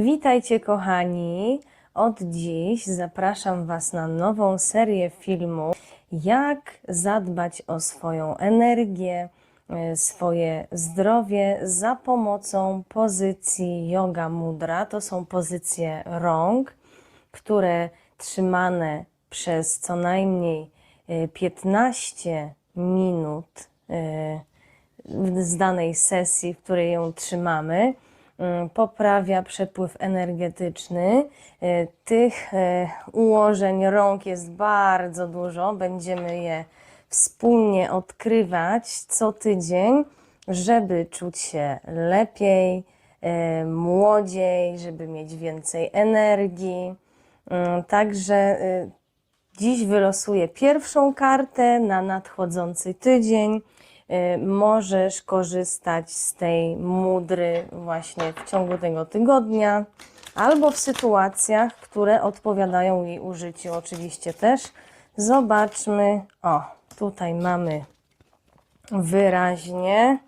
Witajcie kochani. Od dziś zapraszam Was na nową serię filmów, jak zadbać o swoją energię, e, swoje zdrowie za pomocą pozycji yoga mudra. To są pozycje rąk, które trzymane przez co najmniej e, 15 minut e, z danej sesji, w której ją trzymamy, poprawia przepływ energetyczny. E, Tych e, ułożeń rąk jest bardzo dużo. Będziemy je wspólnie odkrywać co tydzień, żeby czuć się lepiej, e, młodziej, żeby mieć więcej energii. Mm, Także Dziś wylosuję pierwszą kartę na nadchodzący tydzień. Y, Możesz korzystać z tej mudry właśnie w ciągu tego tygodnia albo w sytuacjach, które odpowiadają jej użyciu. Oczywiście też zobaczmy. O, tutaj mamy wyraźnie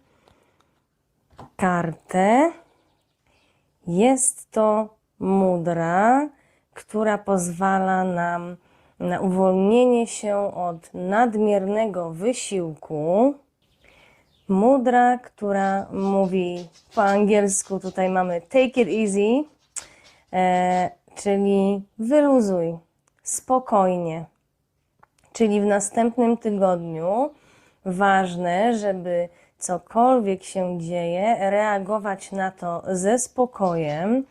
kartę. Jest to mudra, która pozwala nam na uwolnienie się od nadmiernego wysiłku. Mudra, która mówi po angielsku, tutaj mamy take it easy, e, czyli wyluzuj, spokojnie. Czyli w następnym tygodniu ważne, żeby cokolwiek się dzieje, reagować na to ze spokojem.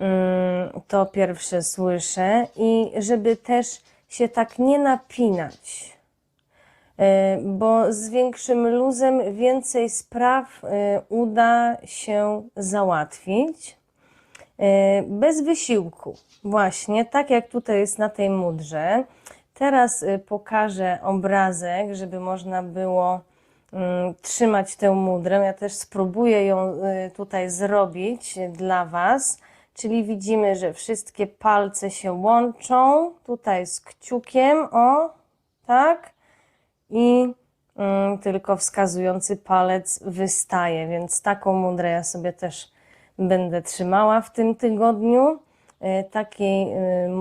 Mm, To pierwsze słyszę i żeby też się tak nie napinać, bo z większym luzem więcej spraw e, uda się załatwić e, bez wysiłku. Właśnie tak jak tutaj jest na tej mudrze. Teraz e, pokażę obrazek, żeby można było mm, trzymać tę mudrę. Ja też spróbuję ją e, tutaj zrobić dla Was. Czyli widzimy, że wszystkie palce się łączą. Tutaj z kciukiem, o, tak. I mm, tylko wskazujący palec wystaje, więc taką mudrę ja sobie też będę trzymała w tym tygodniu. E, Takiej,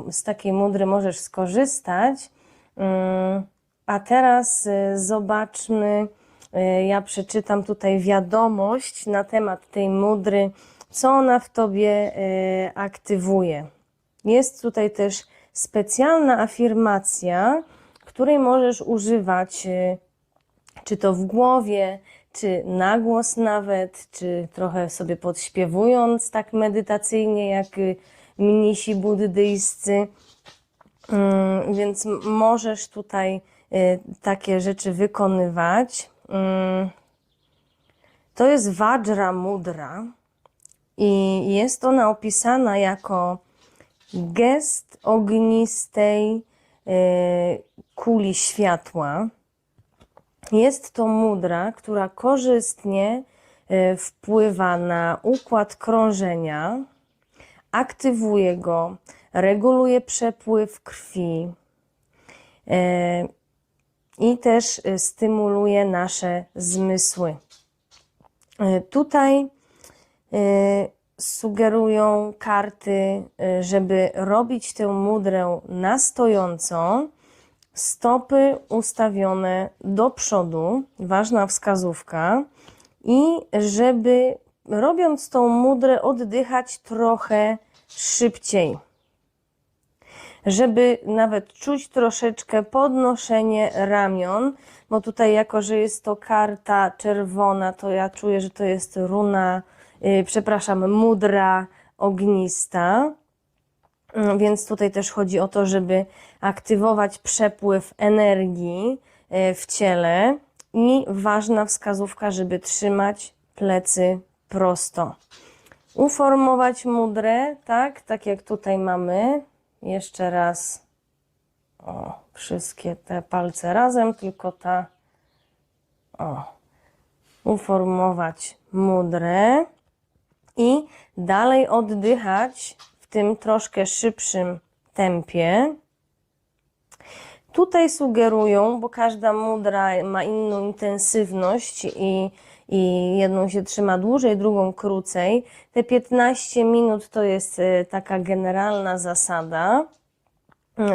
y, z takiej mudry możesz skorzystać. Mm, A teraz y, zobaczmy, y, ja przeczytam tutaj wiadomość na temat tej mudry, co ona w tobie aktywuje. Jest tutaj też specjalna afirmacja, której możesz używać y, czy to w głowie, czy na głos nawet, czy trochę sobie podśpiewując tak medytacyjnie, jak y, mnisi buddyjscy. Mm, Więc możesz tutaj y, takie rzeczy wykonywać. Mm, To jest Vajra Mudra i jest ona opisana jako gest ognistej kuli światła. Jest to mudra, która korzystnie y, wpływa na układ krążenia, aktywuje go, reguluje przepływ krwi y, i też stymuluje nasze zmysły. Tutaj sugerują karty, y, żeby robić tę mudrę na stojąco, stopy ustawione do przodu, ważna wskazówka, i żeby robiąc tą mudrę oddychać trochę szybciej. Żeby nawet czuć troszeczkę podnoszenie ramion, bo tutaj jako, że jest to karta czerwona, to ja czuję, że to jest runa, przepraszam, mudra ognista. Mm, Więc tutaj też chodzi o to, żeby aktywować przepływ energii e, w ciele i ważna wskazówka, żeby trzymać plecy prosto. Uformować mudrę, tak, tak jak tutaj mamy. Jeszcze raz. O, wszystkie te palce razem, tylko ta. O. Uformować mudrę i dalej oddychać w tym troszkę szybszym tempie. Tutaj sugerują, bo każda mudra ma inną intensywność i, i jedną się trzyma dłużej, drugą krócej. Te 15 minut to jest e, taka generalna zasada.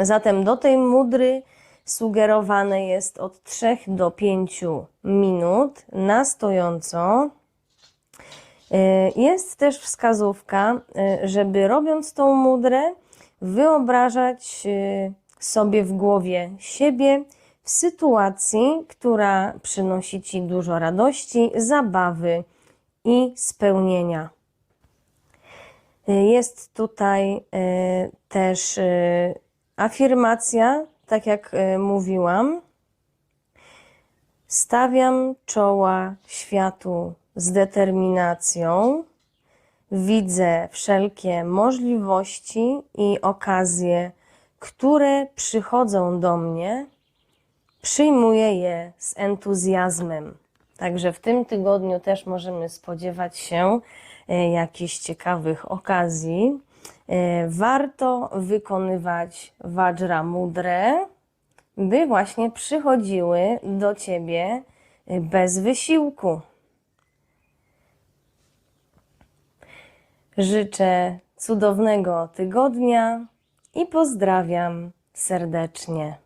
Zatem do tej mudry sugerowane jest od 3 do 5 minut na stojąco. Y, Jest też wskazówka, y, żeby robiąc tą mudrę, wyobrażać y, sobie w głowie siebie w sytuacji, która przynosi Ci dużo radości, zabawy i spełnienia. Jest tutaj też afirmacja, tak jak mówiłam. Stawiam czoła światu z determinacją. Widzę wszelkie możliwości i okazje, które przychodzą do mnie. Przyjmuję je z entuzjazmem. Także w tym tygodniu też możemy spodziewać się e, jakichś ciekawych okazji. E, Warto wykonywać Vajra Mudrę, by właśnie przychodziły do Ciebie e, bez wysiłku. Życzę cudownego tygodnia i pozdrawiam serdecznie.